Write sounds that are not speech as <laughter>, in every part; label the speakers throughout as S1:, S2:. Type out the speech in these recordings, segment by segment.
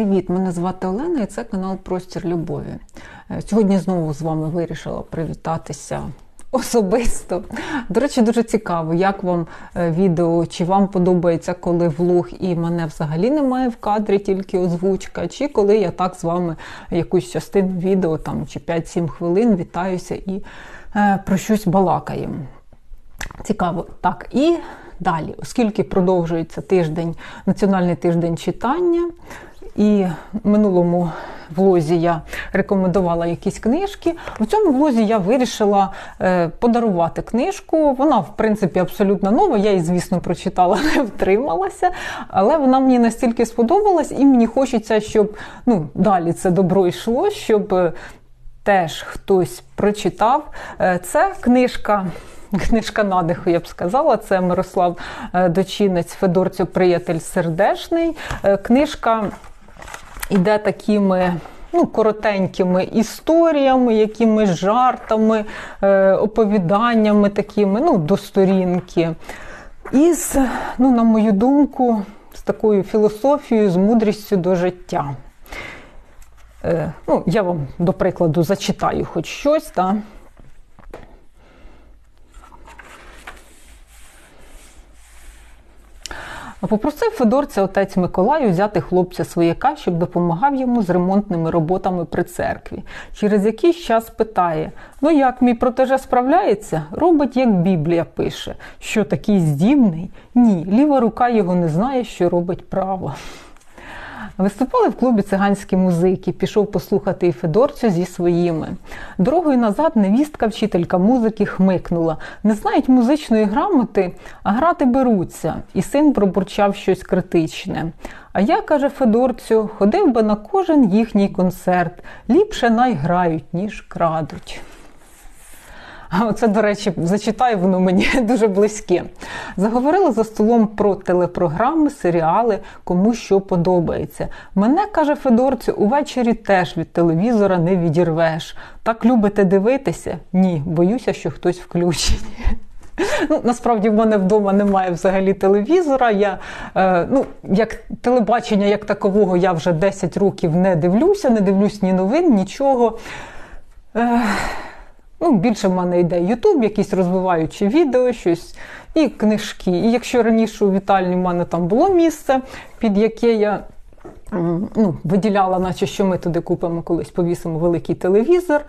S1: Привіт! Мене звати Олена і це канал Простір Любові. Е, Сьогодні знову з вами вирішила привітатися особисто. До речі, дуже цікаво, як вам е, відео, чи вам подобається, коли влог і мене взагалі немає в кадрі, тільки озвучка, чи коли я так з вами якусь частину відео там, чи 5-7 хвилин вітаюся і е, про щось балакаємо. Цікаво. Так, і далі, оскільки продовжується тиждень, національний тиждень читання, і минулому влозі я рекомендувала якісь книжки. В цьому влозі я вирішила е, подарувати книжку. Вона, в принципі, абсолютно нова. Я її, звісно, прочитала, <laughs> не втрималася, але вона мені настільки сподобалась, і мені хочеться, щоб ну, далі це добро йшло, щоб е, теж хтось прочитав. Е, Це книжка. <laughs> Книжка надиху, я б сказала, це Мирослав Дочинець, Федорцю Приятель Сердешний. Книжка йде такими ну, коротенькими історіями, якимись жартами, е, оповіданнями такими, ну, до сторінки. І з, ну, на мою думку, з такою філософією, з мудрістю до життя. Е, ну, Я вам, до прикладу, зачитаю хоч щось. Та. Попросив Федорця отець Миколай взяти хлопця свояка, щоб допомагав йому з ремонтними роботами при церкві. Через якийсь час питає: Ну як мій протеже справляється? Робить, як Біблія пише. Що такий здібний? Ні, ліва рука його не знає, що робить право. Виступали в клубі циганські музики, пішов послухати і Федорцю зі своїми. Дорогою назад невістка, вчителька музики, хмикнула. Не знають музичної грамоти, а грати беруться. І син пробурчав щось критичне. А я, каже Федорцю, ходив би на кожен їхній концерт. Ліпше най грають, ніж крадуть. Оце, до речі, зачитаю, воно мені <laughs> дуже близьке. Заговорили за столом про телепрограми, серіали, кому що подобається. Мене, каже Федорцю, увечері теж від телевізора не відірвеш. Так любите дивитися? Ні, боюся, що хтось включить. <laughs> Ну, Насправді в мене вдома немає взагалі телевізора. Я, е, ну, як Телебачення як такового я вже 10 років не дивлюся, не дивлюсь ні новин, нічого. Е, Ну, Більше в мене йде Ютуб, якісь розвиваючі відео, щось і книжки. І якщо раніше у вітальні в мене там було місце, під яке я ну, виділяла, наче що ми туди купимо колись, повісимо великий телевізор,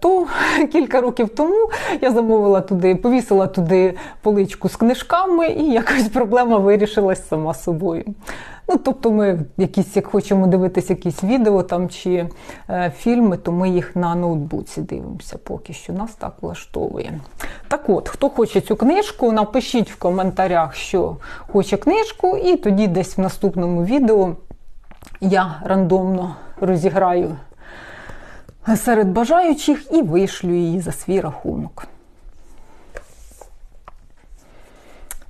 S1: то <laughs> кілька років тому я замовила туди, повісила туди поличку з книжками, і якась проблема вирішилась сама собою. Ну, Тобто, ми якісь, як хочемо дивитися якісь відео там чи е, фільми, то ми їх на ноутбуці дивимося поки що. Нас так влаштовує. Так от, хто хоче цю книжку, напишіть в коментарях, що хоче книжку, і тоді десь в наступному відео я рандомно розіграю серед бажаючих і вишлю її за свій рахунок.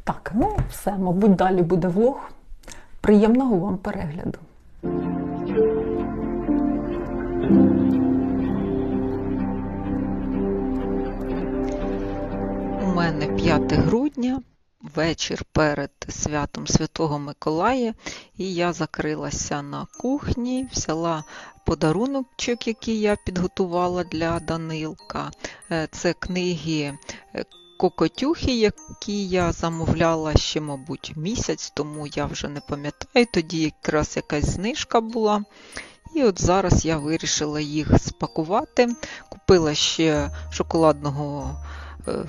S1: Так, ну все, мабуть, далі буде влог. Приємного вам перегляду!
S2: У мене 5 грудня, вечір перед святом Святого Миколая, і я закрилася на кухні, взяла подаруночок, який я підготувала для Данилка. Е, це книги е, Кокотюхи, які я замовляла ще, мабуть, місяць, тому я вже не пам'ятаю. Тоді якраз якась знижка була. І от зараз я вирішила їх спакувати. Купила ще шоколадного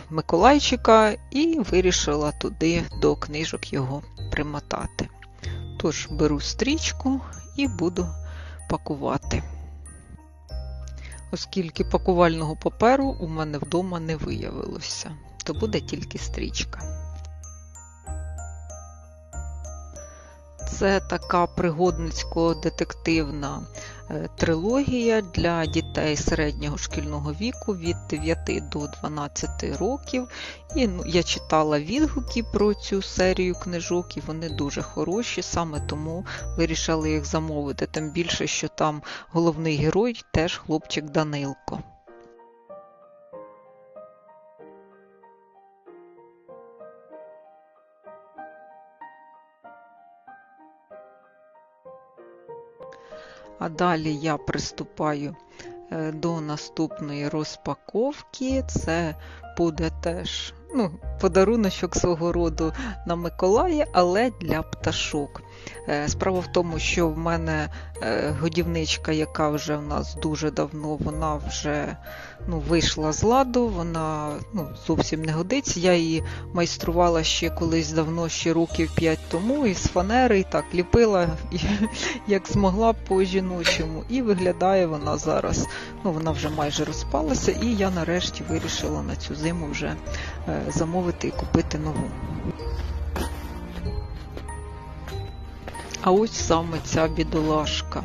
S2: Миколайчика і вирішила туди до книжок його примотати. Тож, беру стрічку і буду пакувати. Оскільки пакувального паперу у мене вдома не виявилося то буде тільки стрічка. Це така пригодницько-детективна е, трилогія для дітей середнього шкільного віку від 9 до 12 років. І ну, я читала відгуки про цю серію книжок, і вони дуже хороші, саме тому вирішила їх замовити. Тим більше, що там головний герой теж хлопчик Данилко. А далі я приступаю е, до наступної розпаковки. Це буде теж ну, подаруночок свого роду на Миколаї, але для пташок. Е, Справа в тому, що в мене е, годівничка, яка вже в нас дуже давно, вона вже ну, вийшла з ладу, вона ну, зовсім не годиться. Я її майструвала ще колись давно, ще років 5 тому, із фанери, і так ліпила <laughs> як змогла по жіночому. І виглядає вона зараз. Ну, вона вже майже розпалася, і я нарешті вирішила на цю зиму вже е, замовити і купити нову. А ось саме ця бідолашка.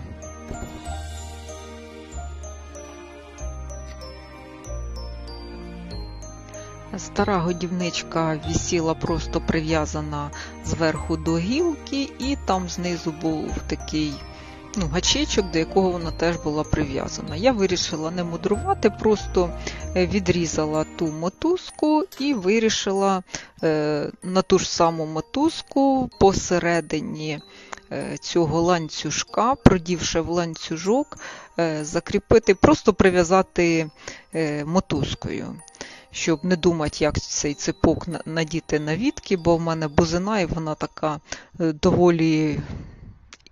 S2: Стара годівничка висіла просто прив'язана зверху до гілки, і там знизу був такий ну, гачечок, до якого вона теж була прив'язана. Я вирішила не мудрувати, просто е, відрізала ту мотузку і вирішила е, на ту ж саму мотузку посередині цього ланцюжка, продівши в ланцюжок, е, закріпити, просто прив'язати е, мотузкою. Щоб не думати, як цей ципок надіти на вітки, бо в мене бузина, і вона така е, доволі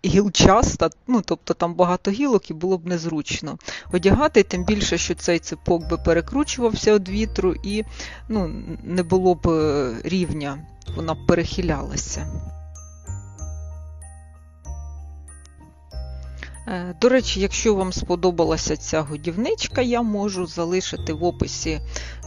S2: гілчаста, ну тобто там багато гілок і було б незручно одягати, тим більше, що цей ципок би перекручувався від вітру і ну, не було б е, рівня, вона б перехилялася. До речі, якщо вам сподобалася ця годівничка, я можу залишити в описі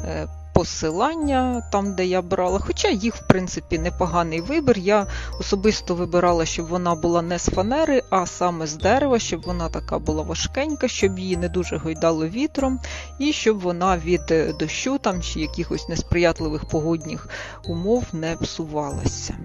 S2: е, посилання там, де я брала. Хоча їх, в принципі, непоганий вибір. Я особисто вибирала, щоб вона була не з фанери, а саме з дерева, щоб вона така була важкенька, щоб її не дуже гойдало вітром, і щоб вона від е, дощу там, чи якихось несприятливих погодних умов не псувалася.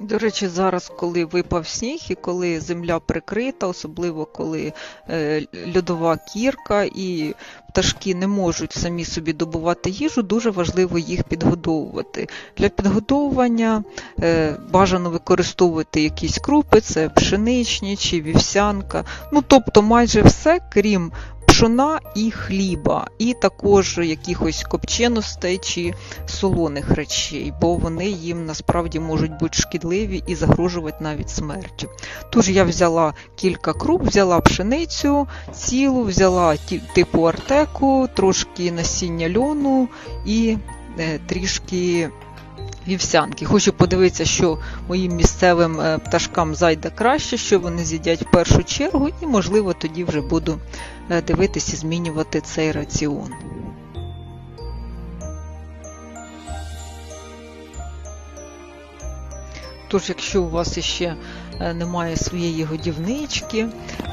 S2: До речі, зараз, коли випав сніг і коли земля прикрита, особливо коли е, льодова кірка і пташки не можуть самі собі добувати їжу, дуже важливо їх підгодовувати. Для підгодовування е, бажано використовувати якісь крупи, це пшеничні чи вівсянка, ну тобто майже все, крім пшона і хліба, і також якихось копченостей чи солоних речей, бо вони їм насправді можуть бути шкідливі і загрожувати навіть смертю. Тож я взяла кілька круп, взяла пшеницю цілу, взяла типу артеку, трошки насіння льону і е, трішки. Вівсянки. Хочу подивитися, що моїм місцевим е, пташкам зайде краще, що вони з'їдять в першу чергу, і, можливо, тоді вже буду дивитись і змінювати цей раціон. Тож, якщо у вас іще е, немає своєї годівнички,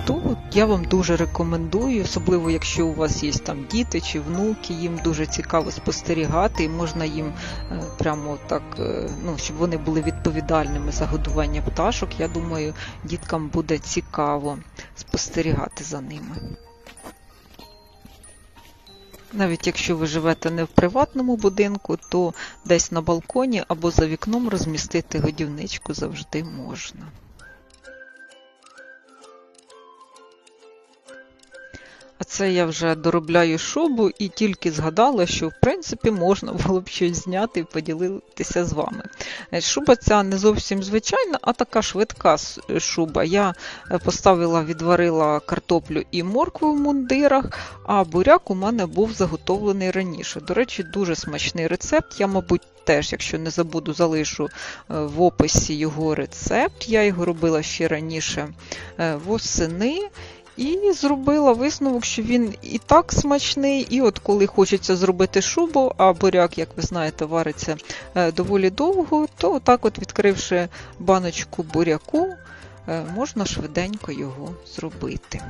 S2: то я вам дуже рекомендую, особливо якщо у вас є там діти чи внуки, їм дуже цікаво спостерігати, і можна їм е, прямо так, е, ну, щоб вони були відповідальними за годування пташок. Я думаю, діткам буде цікаво спостерігати за ними. Навіть якщо ви живете не в приватному будинку, то десь на балконі або за вікном розмістити годівничку завжди можна. Це я вже доробляю шубу і тільки згадала, що в принципі можна було б щось зняти і поділитися з вами. Е, Шуба ця не зовсім звичайна, а така швидка шуба. Я е, поставила, відварила картоплю і моркву в мундирах, а буряк у мене був заготовлений раніше. До речі, дуже смачний рецепт. Я, мабуть, теж, якщо не забуду, залишу е, в описі його рецепт. Я його робила ще раніше е, восени. І зробила висновок, що він і так смачний, і от коли хочеться зробити шубу, а буряк, як ви знаєте, вариться е, доволі довго, то отак, от відкривши баночку буряку, е, можна швиденько його зробити.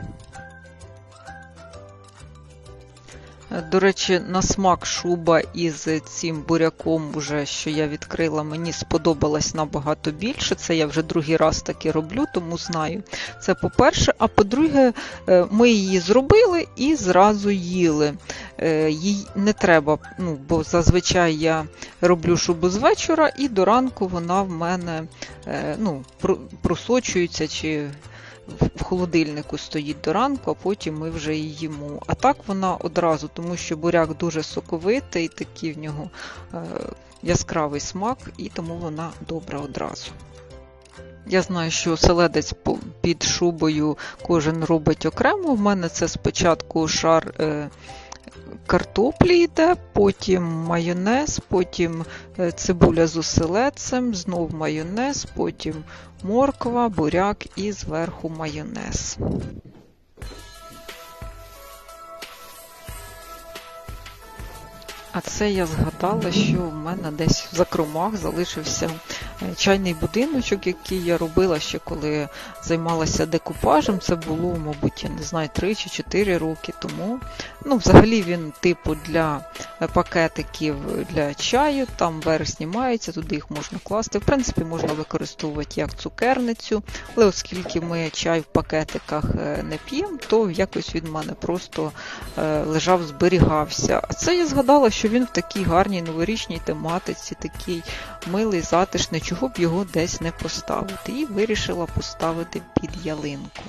S2: До речі, на смак шуба із цим буряком, уже, що я відкрила, мені сподобалась набагато більше. Це я вже другий раз таки роблю, тому знаю. Це по-перше. А по-друге, е, ми її зробили і зразу їли. е, їй не треба, ну, бо зазвичай я роблю шубу з вечора, і до ранку вона в мене е, ну, просочується чи в- холодильнику стоїть до ранку, а потім ми вже її їмо. А так вона одразу, тому що буряк дуже соковитий, такий в нього е, яскравий смак, і тому вона добра одразу. Я знаю, що селедець під шубою кожен робить окремо. В мене це спочатку шар е, картоплі йде, потім майонез, потім е, цибуля з оселедцем, знов майонез, потім морква, буряк і зверху майонез. А це я згадала, що в мене десь в закромах залишився чайний будиночок, який я робила ще коли займалася декупажем. Це було, мабуть, я не знаю, 3 чи 4 роки тому. Ну, взагалі він типу для е, пакетиків для чаю, там верх знімається, туди їх можна класти. В принципі, можна використовувати як цукерницю, але оскільки ми чай в пакетиках е, не п'ємо, то якось він в мене просто е, лежав, зберігався. А це я згадала, що він в такій гарній новорічній тематиці, такий милий, затишний, чого б його десь не поставити. І вирішила поставити під ялинку.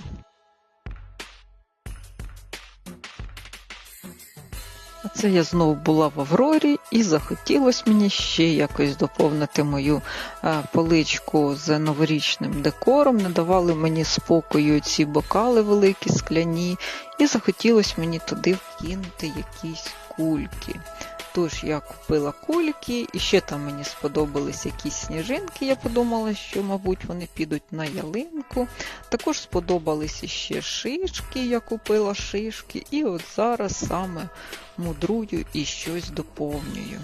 S2: А це я знову була в Аврорі і захотілося мені ще якось доповнити мою е, поличку з новорічним декором. Не давали мені спокою ці бокали великі, скляні, і захотілося мені туди вкинути якісь кульки. Тож я купила кульки, і ще там мені сподобались якісь сніжинки. Я подумала, що, мабуть, вони підуть на ялинку. Також сподобалися ще шишки, я купила шишки, і от зараз саме мудрую і щось доповнюю.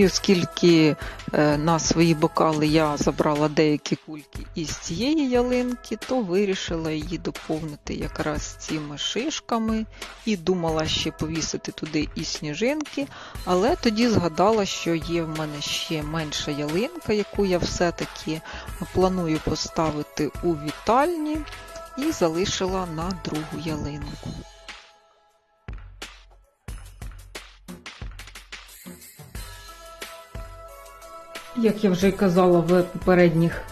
S2: І оскільки е, на свої бокали я забрала деякі кульки із цієї ялинки, то вирішила її доповнити якраз цими шишками і думала ще повісити туди і сніжинки, але тоді згадала, що є в мене ще менша ялинка, яку я все-таки планую поставити у вітальні, і залишила на другу ялинку.
S1: Як я вже й казала в попередніх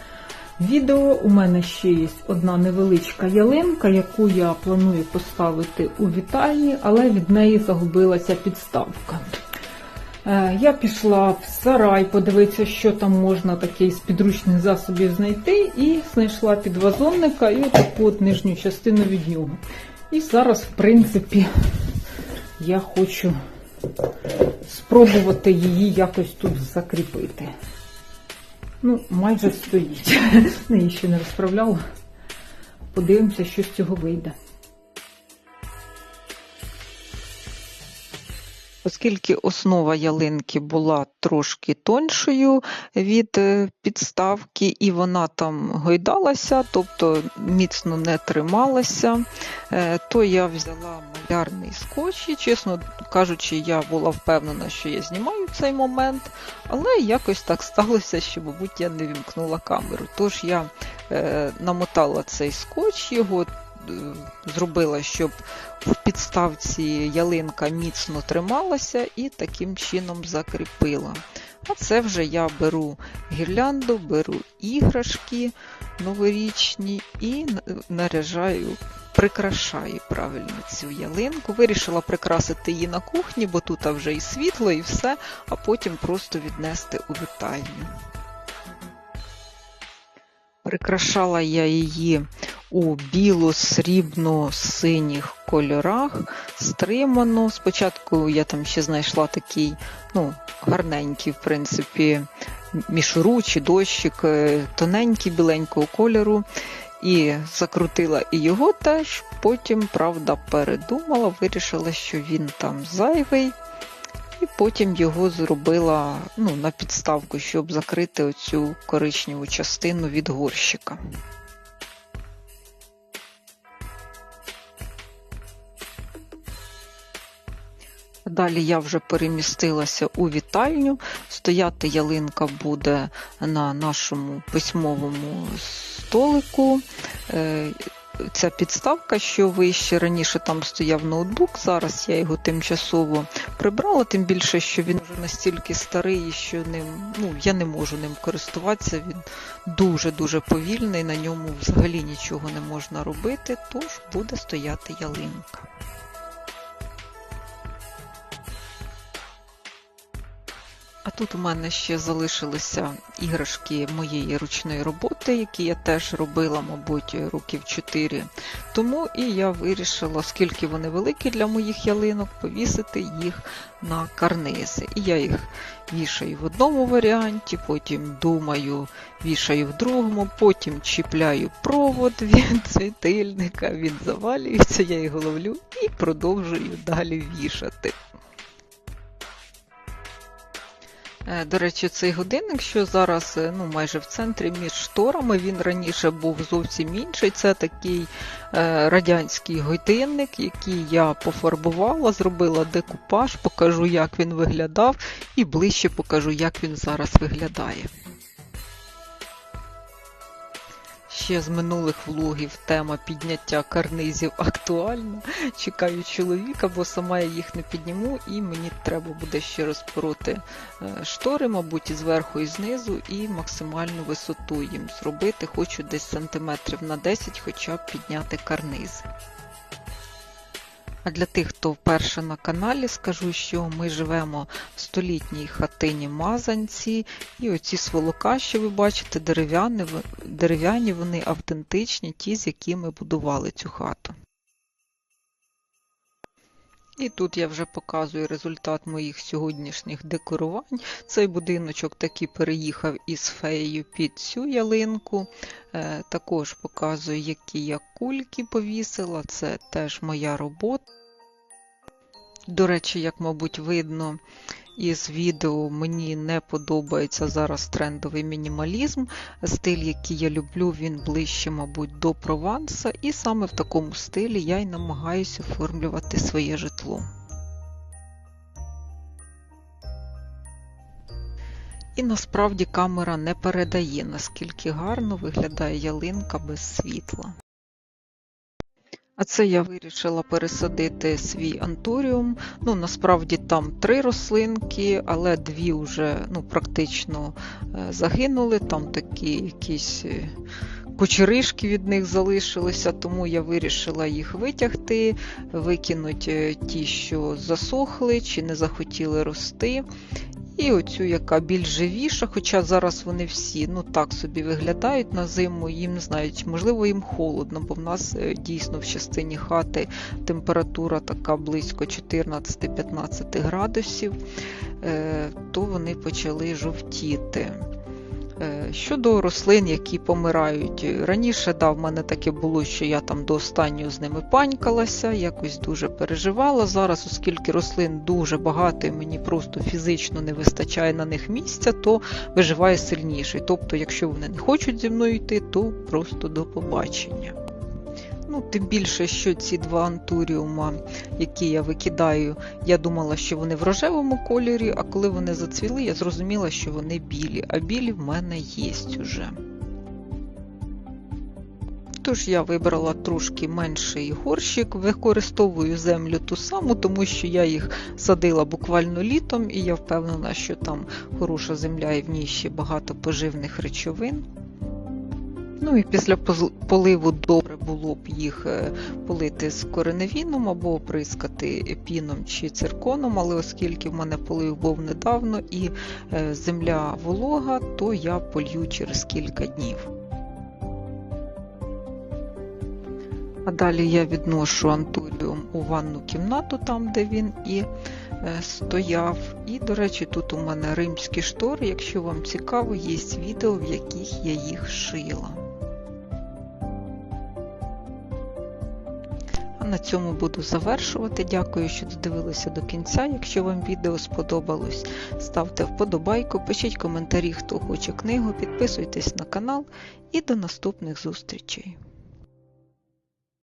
S1: відео, у мене ще є одна невеличка ялинка, яку я планую поставити у вітальні, але від неї загубилася підставка. Е, Я пішла в сарай подивитися, що там можна такий з підручних засобів знайти, і знайшла підвазонника і таку от нижню частину від нього. І зараз, в принципі, я хочу спробувати її якось тут закріпити. Ну, майже стоїть. <laughs> Не, ще не розправляла. Подивимося, що з цього вийде.
S2: Оскільки основа ялинки була трошки тоншою від е, підставки, і вона там гойдалася, тобто міцно не трималася, е, то я взяла малярний скотч. І, чесно кажучи, я була впевнена, що я знімаю цей момент, але якось так сталося, що, мабуть, я не вімкнула камеру. Тож я е, намотала цей скотч, його зробила, щоб в підставці ялинка міцно трималася і таким чином закріпила. А це вже я беру гірлянду, беру іграшки новорічні і наряжаю, прикрашаю правильно цю ялинку. Вирішила прикрасити її на кухні, бо тут вже і світло, і все, а потім просто віднести у вітальню. Прикрашала я її у біло-срібно-синіх кольорах, стримано. Спочатку я там ще знайшла такий, ну, гарненький, в принципі, мішуру чи дощик, е, тоненький, біленького кольору. І закрутила і його теж. Потім, правда, передумала, вирішила, що він там зайвий. І потім його зробила ну, на підставку, щоб закрити оцю коричневу частину від горщика. Далі я вже перемістилася у вітальню. Стояти ялинка буде на нашому письмовому столику. Е, Ця підставка, що вище раніше там стояв ноутбук, зараз я його тимчасово прибрала, тим більше, що він вже настільки старий, що ним ну, я не можу ним користуватися. Він дуже-дуже повільний, на ньому взагалі нічого не можна робити, тож буде стояти ялинка. А тут у мене ще залишилися іграшки моєї ручної роботи, які я теж робила, мабуть, років 4 тому. І я вирішила, оскільки вони великі для моїх ялинок, повісити їх на карнизи. І я їх вішаю в одному варіанті, потім думаю, вішаю в другому, потім чіпляю провод від світильника, він завалюється, я його ловлю і продовжую далі вішати. До речі, цей годинник, що зараз е, ну, майже в центрі між шторами, він раніше був зовсім інший. Це такий е, радянський годинник, який я пофарбувала, зробила декупаж, покажу, як він виглядав, і ближче покажу, як він зараз виглядає. Ще з минулих влогів тема підняття карнизів актуальна. Чекаю чоловіка, бо сама я їх не підніму, і мені треба буде ще розпороти е, штори, мабуть, і зверху, і знизу, і максимальну висоту їм зробити. Хочу десь сантиметрів на 10 хоча б підняти карнизи. А для тих, хто вперше на каналі, скажу, що ми живемо в столітній хатині Мазанці, і оці сволока, що ви бачите, дерев'яні, дерев'яні вони автентичні, ті, з якими будували цю хату. І тут я вже показую результат моїх сьогоднішніх декорувань. Цей будиночок таки переїхав із феєю під цю ялинку. Е, також показую, які я кульки повісила. Це теж моя робота. До речі, як, мабуть, видно із відео, мені не подобається зараз трендовий мінімалізм. Стиль, який я люблю, він ближче, мабуть, до Прованса, і саме в такому стилі я й намагаюся оформлювати своє житло. І насправді камера не передає, наскільки гарно виглядає ялинка без світла. А це я вирішила пересадити свій антуріум. Ну, насправді там три рослинки, але дві вже ну, практично е, загинули. Там такі якісь е, кучеришки від них залишилися, тому я вирішила їх витягти, викинути ті, що засохли чи не захотіли рости. І оцю, яка більш живіша, хоча зараз вони всі ну так собі виглядають на зиму, їм не знаю, можливо, їм холодно, бо в нас е, дійсно в частині хати температура така близько 14-15 градусів, е, то вони почали жовтіти. Щодо рослин, які помирають, раніше да, в мене таке було, що я там до останнього з ними панькалася, якось дуже переживала. Зараз, оскільки рослин дуже багато і мені просто фізично не вистачає на них місця, то виживає сильніший. Тобто, якщо вони не хочуть зі мною йти, то просто до побачення. Ну, Тим більше, що ці два антуріума, які я викидаю, я думала, що вони в рожевому кольорі, а коли вони зацвіли, я зрозуміла, що вони білі, а білі в мене є уже. Тож я вибрала трошки менший горщик, використовую землю ту саму, тому що я їх садила буквально літом, і я впевнена, що там хороша земля і в ній ще багато поживних речовин. Ну і після поливу добре було б їх е, полити з кореневіном або оприскати піном чи цирконом, але оскільки в мене полив був недавно і е, земля волога, то я полью через кілька днів. А далі я відношу антуріум у ванну кімнату, там де він і е, стояв. І, до речі, тут у мене римські штори. Якщо вам цікаво, є відео, в яких я їх шила. На цьому буду завершувати. Дякую, що додивилися до кінця. Якщо вам відео сподобалось, ставте вподобайку, пишіть коментарі, хто хоче книгу, підписуйтесь на канал і до наступних зустрічей.